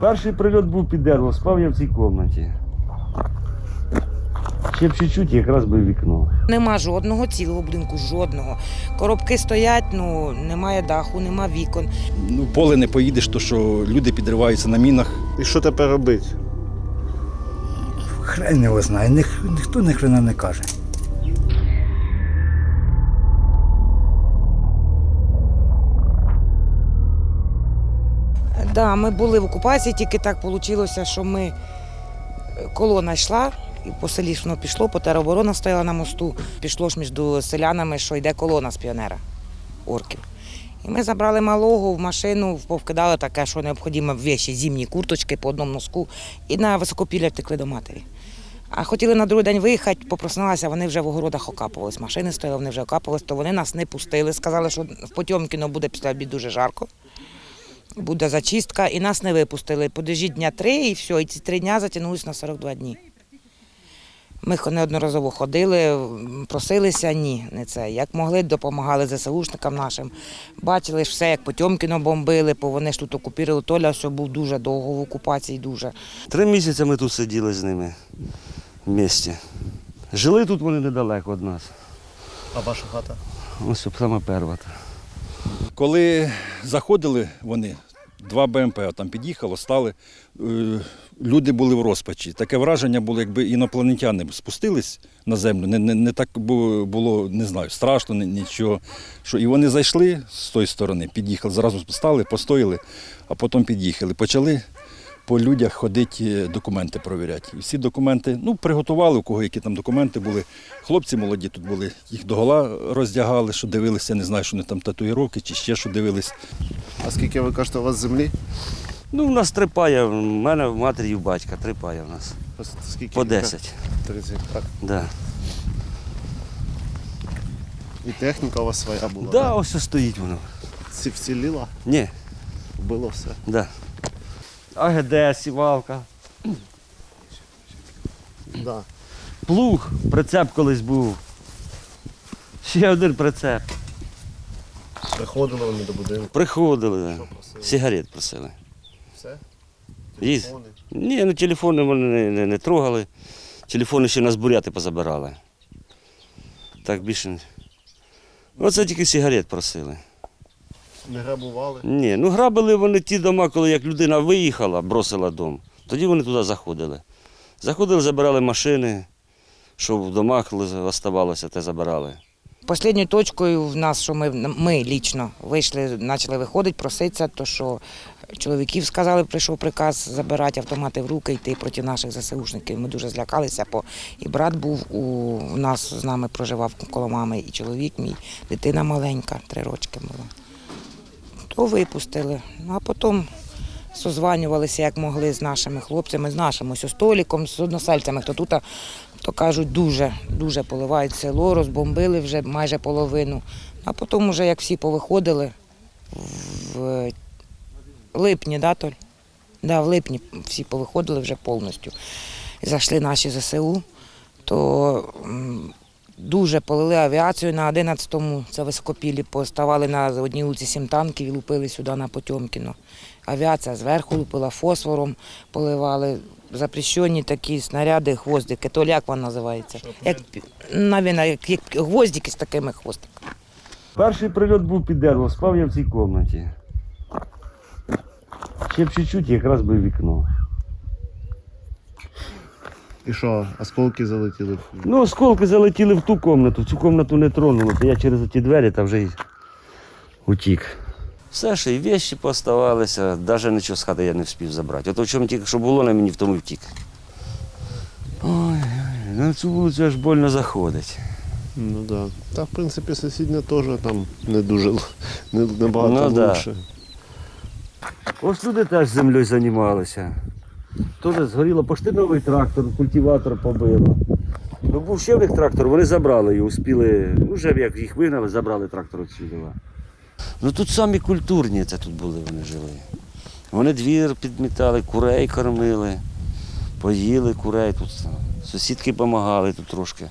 Перший прильот був під дерево, спав я в цій кімнаті. Ще б чуть-чуть, якраз би вікно. Нема жодного цілого будинку, жодного. Коробки стоять, ну немає даху, нема вікон. Ну, в поле не поїдеш, то що люди підриваються на мінах. І що тепер робити? Хрен його знає, Ніх, ніхто ні хрена не каже. Да, ми були в окупації, тільки так вийшло, що ми е, колона йшла. І по селі воно пішло, по тероборона стояла на мосту. Пішло ж між селянами, що йде колона з піонера орків. І ми забрали малого в машину, повкидали таке, що необхідно віші, зимні курточки по одному носку, і на високопілля втекли до матері. А хотіли на другий день виїхати, попросилися, вони вже в огородах окапувались. Машини стояли, вони вже окапувались, то вони нас не пустили. Сказали, що в Потьомкіно буде після обід дуже жарко. Буде зачистка, і нас не випустили. Подожіть дня три, і все. І ці три дня затягнулися на 42 дні. Ми неодноразово ходили, просилися, ні, не це. Як могли, допомагали ЗСУшникам нашим. Бачили ж все, як Потьомкіно бомбили, бо вони ж тут окупували. Толя все був дуже довго в окупації, дуже. Три місяці ми тут сиділи з ними в місті. Жили тут вони недалеко від нас. А ваша хата? Ось саме перша. Коли заходили вони, два БМП там під'їхало, стали. е, Люди були в розпачі. Таке враження було, якби інопланетяни спустились на землю. Не, не, не так було, не знаю, страшно, не нічого. Що, і вони зайшли з тої сторони, під'їхали, зразу стали, постояли, а потім під'їхали. Почали по людях ходити, документи перевіряти. І всі документи, ну, приготували, у кого які там документи були. Хлопці молоді тут були, їх догола роздягали, що дивилися, не знаю, що вони там татуїровки чи ще що дивились. А скільки ви кажете, у вас землі? Ну, в нас три пая, в мене в матері і в батька, три пая в нас. Скільки По 10. 30 гектар. Да. І техніка у вас своя була? Да, ось ось стоїть воно. Ці вціліла? Ні, Було все. да. АГД, сівалка, Да. плуг, прицеп колись був. Ще один прицеп. Приходили вони до будинку. Приходили, Що просили? сигарет просили. Все? Є. Телефони? Ні, ну телефони вони не, не, не трогали. Телефони ще нас буряти позабирали. Так більше. не- Оце тільки сигарет просили. Не грабували? Ні, ну грабили вони ті дома, коли як людина виїхала, бросила дом. Тоді вони туди заходили. Заходили, забирали машини, що в домах оставалося, те забирали. Послідньою точкою в нас, що ми, ми лічно вийшли, почали виходити, проситися, то що чоловіків сказали, прийшов приказ забирати автомати в руки, йти проти наших ЗСУшників. Ми дуже злякалися, бо і брат був у, у нас з нами проживав коло мами, і чоловік мій, дитина маленька, три рочки була. То випустили. Ну а потім созванювалися, як могли з нашими хлопцями, з нашим ось століком, з односельцями, хто тут, то кажуть, дуже, дуже поливають село, розбомбили вже майже половину. А потім, вже як всі повиходили в липні, да, Толь? Да, в липні всі повиходили вже повністю. Зайшли наші ЗСУ, то дуже полили авіацію на 11-му, це високопілі, поставали на одній вулиці сім танків і лупили сюди на Потьомкіно. Авіація зверху лупила фосфором, поливали. Запрещені такі снаряди, гвоздики. То як вона називається? Як, навіть, як, як гвоздики з такими хвостиками. Перший прильот був під дерево, спав я в цій кімнаті. Ще б чуть-чуть, якраз би вікно. І що, осколки залетіли? Ну, осколки залетіли в ту кімнату, в цю кімнату не тронуло, то я через ті двері та вже й утік. Все ще і вещі поставалися, навіть нічого з хати я не встиг забрати. Ото в чому тільки що було на мені, в тому втік. Ой, на цю вулицю аж больно заходить. Ну так. Да. Та в принципі сусідня теж там не дуже не, набагато Ну, да. Ось люди теж землею займалися. Тут згоріло пошти новий трактор, культиватор побило. Ну був ще в них трактор, вони забрали і успіли, ну вже як їх вигнали, забрали трактор відсюди. Ну тут самі культурні це тут були, вони жили. Вони двір підмітали, курей кормили, поїли курей тут. Сусідки допомагали тут трошки.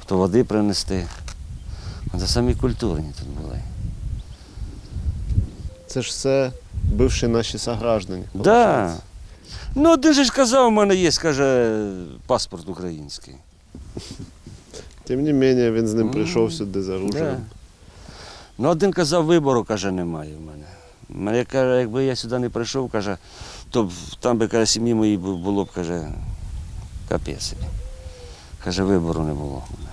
Хто води принести. Це самі культурні тут були. Це ж все бивші наші сограждані. Да. Ну, один же ж казав, у мене є, каже, паспорт український. Тим не менше, він з ним прийшов сюди за Да. оружием. Ну, один казав, вибору, каже, немає в мене. Мене каже, якби я сюди не прийшов, каже, то б там би каже, сім'ї моїй бу- було б, каже, капець. Каже, вибору не було в мене.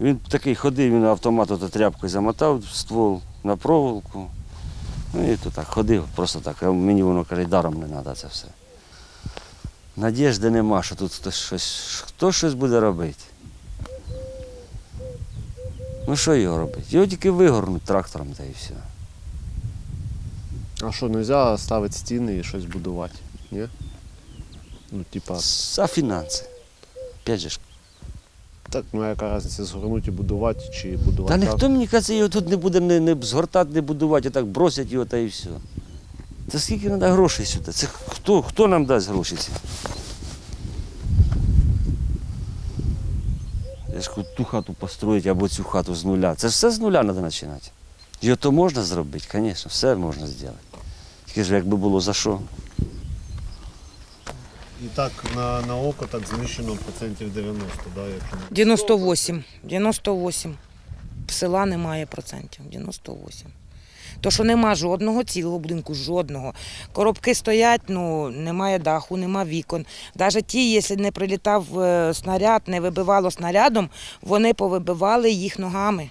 Він такий ходив, він автомат ото тряпкою замотав ствол на проволоку. Ну і то так ходив, просто так. Мені воно каже, даром не треба це все. Надіжди нема, що тут хтось щось, хто щось буде робити. Ну що його робити? Його тільки вигорнуть трактором та і все. А що, не можна ставити стіни і щось будувати? Ні? Ну, типа, За фінанси. Опять же. Так, ну яка різниця, згорнути і будувати чи будувати. Та ніхто мені каже, його тут не буде не, не згортати, не будувати, а так бросять його та і все. Та скільки треба грошей сюди? Це хто, хто нам дасть гроші ці? Я ж ту хату построїть або цю хату з нуля. Це ж все з нуля треба починати. Його то можна зробити, звісно, все можна зробити. Тільки ж якби було за що. І так на, на око так знищено процентів 90, да, якщо 98. 98. Села немає процентів. 98. То, що нема жодного цілого будинку, жодного. Коробки стоять, ну немає даху, нема вікон. Навіть ті, якщо не прилітав е, снаряд, не вибивало снарядом, вони повибивали їх ногами.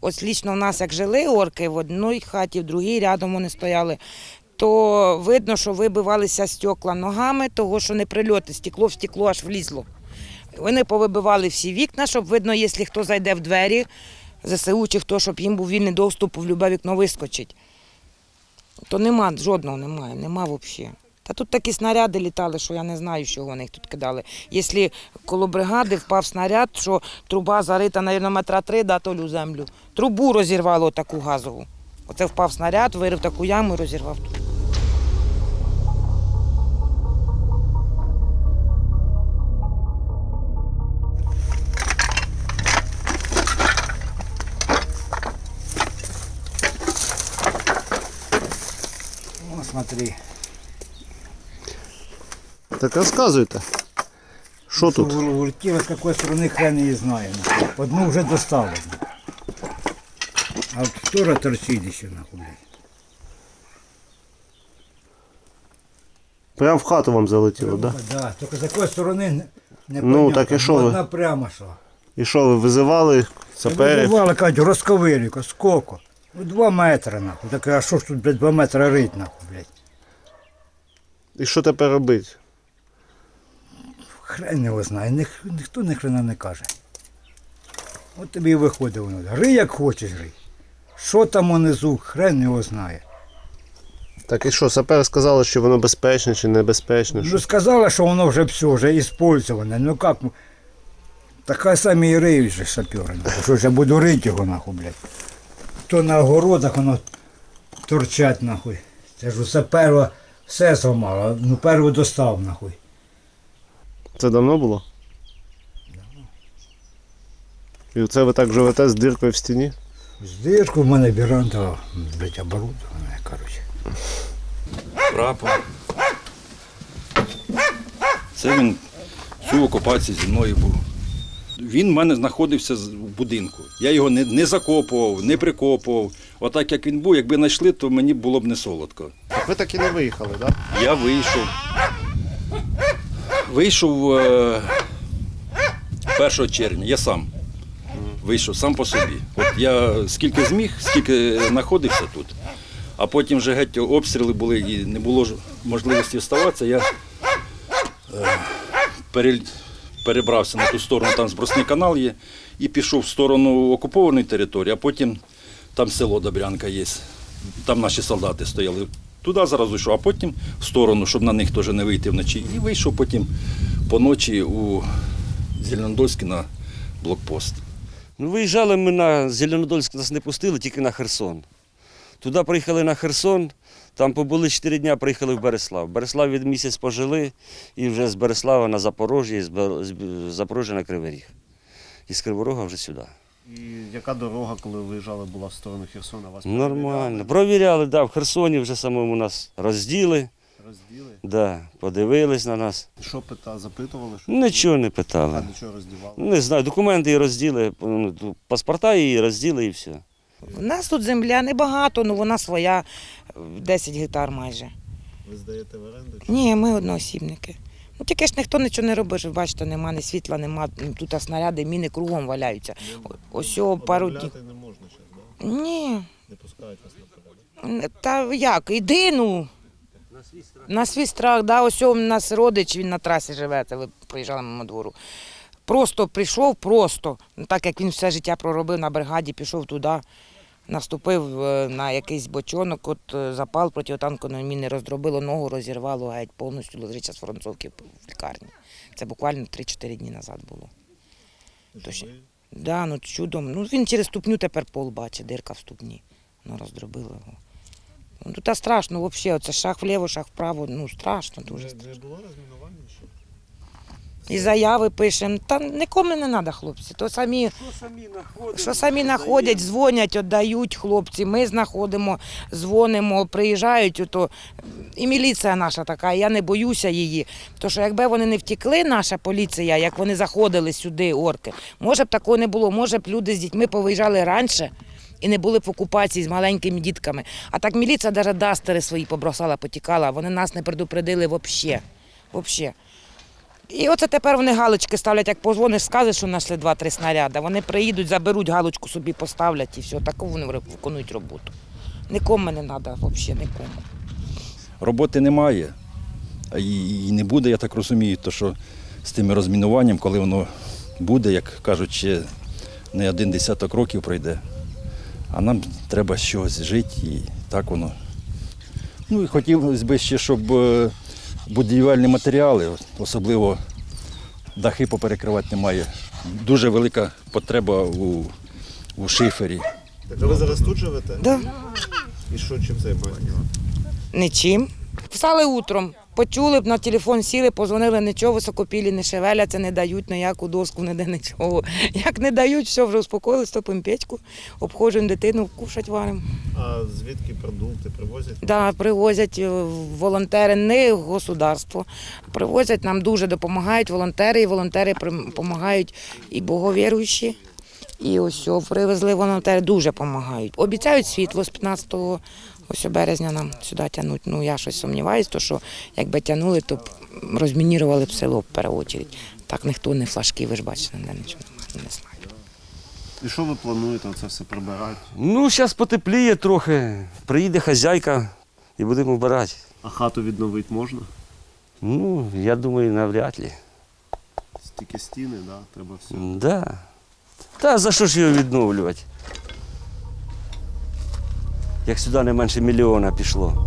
Ось лічно в нас як жили орки в одній хаті, в другій рядом вони стояли, то видно, що вибивалися стекла ногами, того що не прильоти, стекло в стекло аж влізло. Вони повибивали всі вікна, щоб видно, якщо хто зайде в двері, ЗСУ чи хто, щоб їм був вільний доступ в любе вікно вискочить. То нема, жодного немає, нема взагалі. Та тут такі снаряди літали, що я не знаю, що вони їх тут кидали. Якщо коло бригади впав снаряд, що труба зарита, мабуть, метра три, да, толю землю. Трубу розірвало таку газову. Оце впав снаряд, вирив таку яму і розірвав трубу. Смотри. Так розказуйте. Що тут? Улетіло з якої сторони хрен не знаю. нахуй. Одну вже достали. А втора торчить ще нахуй. Прям в хату вам залетіло, так? Да? Да, тільки з якої сторони не, Ну, так і що ви? Одна прямо що. І що, ви визивали саперів? Визивали, кажуть, розковирюка, скільки? Ну, два метри, нахуй. Так, а що ж тут, блядь, два метри рить, нахуй, блядь. І що тепер робити? Хрен його знає, Ніх, ніхто ні хрена не каже. От тобі і виходить воно. Гри як хочеш гри. Що там унизу, хрен його знає. Так і що, сапери сказали, що воно безпечне чи небезпечне? Ну сказали, що воно вже все, вже іспользоване. Ну як? м- Така самі і риють же сапери. нахуй. Що ж я буду рити його нахуй, блядь. То на огородах воно торчать нахуй. Це ж у сапера все зламало, ну першу достав нахуй. Це давно було? І це ви так живете з діркою в стіні? З дирку в мене біранда, блядь, оборудована, коротше. Прапор. Це він всю окупацію зі мною був. Він в мене знаходився в будинку. Я його не, не закопував, не прикопував. Отак як він був, якби знайшли, то мені було б не солодко. Так ви так і не виїхали, так? Да? Я вийшов. Вийшов е, 1 червня, я сам. Вийшов сам по собі. От я скільки зміг, скільки знаходився тут, а потім вже геть обстріли були і не було можливості вставатися. Я е, пере- перебрався на ту сторону, там збросний канал є, і пішов в сторону окупованої території, а потім там село Добрянка є. Там наші солдати стояли. Туди зараз йшов, а потім в сторону, щоб на них теж не вийти вночі. І вийшов потім по ночі у Зеленодольськ на блокпост. Ну, виїжджали ми на Зеленодольськ, нас не пустили, тільки на Херсон. Туди приїхали на Херсон, там побули 4 дні, приїхали в Береслав. В Береславі місяць пожили і вже з Береслава на Запорожжя, з Запорожжя на Кривий Ріг. І з Криворога вже сюди. І яка дорога, коли виїжджали, була в сторону Херсона? Вас Нормально. Провіряли, да, в Херсоні вже самому нас розділи, розділи? да, подивились на нас. Що пита, запитували? Що Нічого не питали. до чого роздівали? Не знаю, документи її розділи, ну, паспорта її розділи і все. У нас тут земля небагато, але вона своя, е, 10 гектар майже. Ви здаєте в оренду? чи- Ні, ми одноосібники. Ну тільки ж ніхто нічого не робить, ви бачите, нема ні світла, нема, тут снаряди, міни кругом валяються. О- Ось пару днів. Не можна зараз, да? Ні, Не пускають вас наперед. та як, іди ну. На свій страх, да, ось у нас родич, він на трасі живе, це ви приїжджали мимо двору. Просто прийшов, просто, ну, так як він все життя проробив на бригаді, пішов туди, наступив е, на якийсь бочонок, от е, запал протитанкової міни роздробило ногу, розірвало геть, повністю лежить з фронтовки в лікарні. Це буквально 3-4 дні назад було. Точно. Да, ну чудом. Ну він через ступню тепер пол бачить, дирка в ступні. Ну, роздробило його. Ну, тут страшно взагалі, оце шаг вліво, шаг вправо, ну страшно дуже. Не, не було розмінування ще? І заяви пишемо. Та нікому не треба, хлопці. То самі, Що самі знаходять? дзвонять, віддають хлопці. Ми знаходимо, дзвонимо, приїжджають. Ото. І міліція наша така, я не боюся її. Тому що якби вони не втекли, наша поліція, як вони заходили сюди, орки, може б такого не було. Може б люди з дітьми повиїжджали раніше. І не були б в окупації з маленькими дітками. А так міліція навіть дастери свої побросала, потікала. Вони нас не предупредили взагалі. І оце тепер вони галочки ставлять, як позвониш, скажеш, що знайшли два-три снаряди. Вони приїдуть, заберуть галочку собі, поставлять і все. Таку вони виконують роботу. Нікому не треба, взагалі нікому. Роботи немає. І не буде, я так розумію, то що з тим розмінуванням, коли воно буде, як кажуть, ще не один десяток років пройде. А нам треба з чогось жити і так воно. Ну і хотілося б ще, щоб е, будівельні матеріали, особливо дахи поперекривати немає. Дуже велика потреба у, у шифері. Так а ви зараз тут живете? Да. І що чим займаєтесь? Нічим. Встали утром, почули б на телефон, сіли, позвонили, нічого високопілі не шевеляться, не дають ніяку доску, ніде нічого. Як не дають, все, вже успокоїлись, топимо печку, обходжуємо дитину, кушать варимо. А звідки продукти привозять? Да, привозять е, волонтери, не государство. Привозять нам дуже допомагають волонтери, і волонтери допомагають і боговіруючі. І ось привезли волонтери, дуже допомагають. Обіцяють світло з 15 ось у березня нам сюди тягнуть. Ну я щось сумніваюся, то що якби тягнули, то б розмінірували б село в першу чергу. Так ніхто не флажки, ви ж бачите, ніде нічого немає, не знаю. І що ви плануєте це все прибирати? Ну, зараз потепліє трохи. Приїде хазяйка і будемо вбирати. А хату відновити можна? Ну, я думаю, навряд ли. Тільки стіни, да? треба все. Да. Та за що ж його відновлювати? Як сюди не менше мільйона пішло.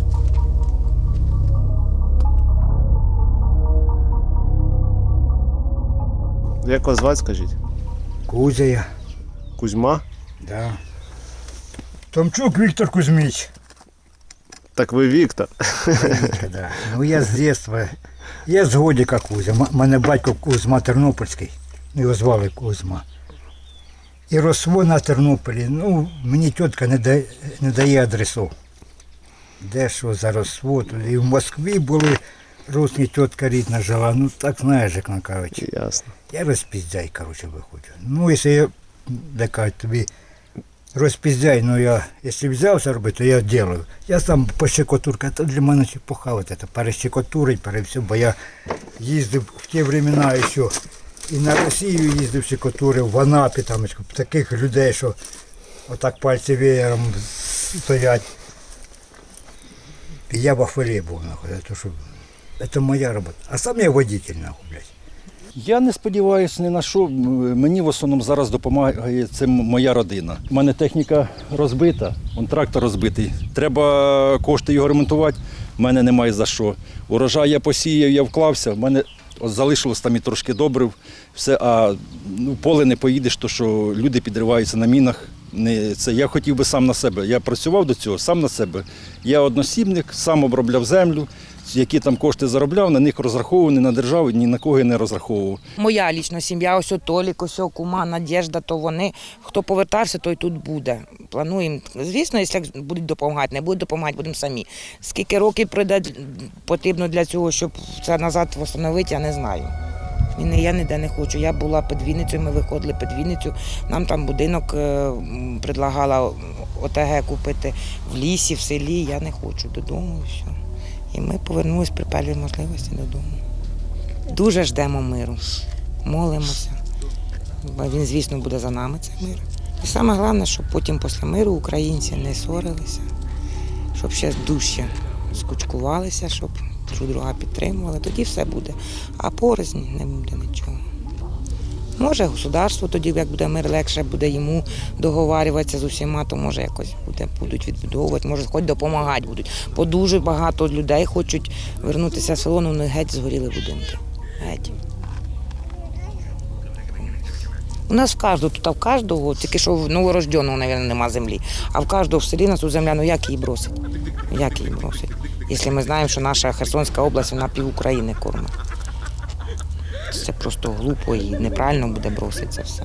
Як вас звати, скажіть? Кузя я. Кузьма? Да. Томчук Віктор Кузьмич. Так ви Віктор. Да. Ну я з дитинства. Я з годіка Кузя. М- мене батько Кузьма Тернопільський. Його звали Кузьма. І росло на Тернополі. Ну, мені тітка не дає, не дає адресу. Де що за росло. І в Москві були русні тітка рідна жила. Ну так знаєш, як на кажуть. Ясно. Я розпіздяй, коротше, виходжу. Ну, якщо я, де кажуть, тобі розпіздяй, ну я, якщо взявся робити, то я роблю. Я сам по щекотурка, це для мене ще похавати, перещекотурить, пере все, бо я їздив в ті времена і ще і на Росію їздив щекотурив, в Анапі, там таких людей, що отак пальці веєром стоять. І я в афері був, нахуй, то що це моя робота. А сам я водитель, нахуй, блядь. Я не сподіваюся ні на що. Мені в основному зараз допомагає це моя родина. У мене техніка розбита, он трактор розбитий. Треба кошти його ремонтувати. У мене немає за що. Урожай я посіяв, я вклався. В мене от залишилось там і трошки добрив. Все, а ну, поле не поїдеш, то що люди підриваються на мінах. Не, це я хотів би сам на себе. Я працював до цього сам на себе. Я односібник, сам обробляв землю. Які там кошти заробляв, на них розрахований на державу, ні на кого не розраховував. Моя лічна сім'я, ось Толік, ось кума, Надєжда, то вони. Хто повертався, той тут буде. Плануємо. Звісно, якщо будуть допомагати, не будуть допомагати, будемо самі. Скільки років пройде потрібно для цього, щоб це назад встановити, я не знаю. І не я ніде не хочу. Я була під Вінницею, ми виходили під Вінницю. Нам там будинок е, предлагала ОТГ купити в лісі, в селі. Я не хочу додому. Все. І ми повернулися при першій можливості додому. Дуже ждемо миру, молимося. Бо він, звісно, буде за нами цей мир. І саме головне, щоб потім після миру українці не ссорилися, щоб ще дужче скучкувалися, щоб друг друга підтримували. Тоді все буде. А порознь не буде нічого. Може, государство тоді, як буде мир, легше буде йому договарюватися з усіма, то може якось буде, будуть відбудовувати, може, хоч допомагати будуть. Бо дуже багато людей хочуть вернутися в село, ну вони геть згоріли будинки. Геть. У нас в кожного, тут а в кожного, тільки що в новорожденого, мабуть, нема землі. А в кожного в селі на цю земля, ну як її бросить? Як її бросить? Якщо ми знаємо, що наша Херсонська область, вона пів України кормить. Це просто глупо і неправильно буде бросити це все.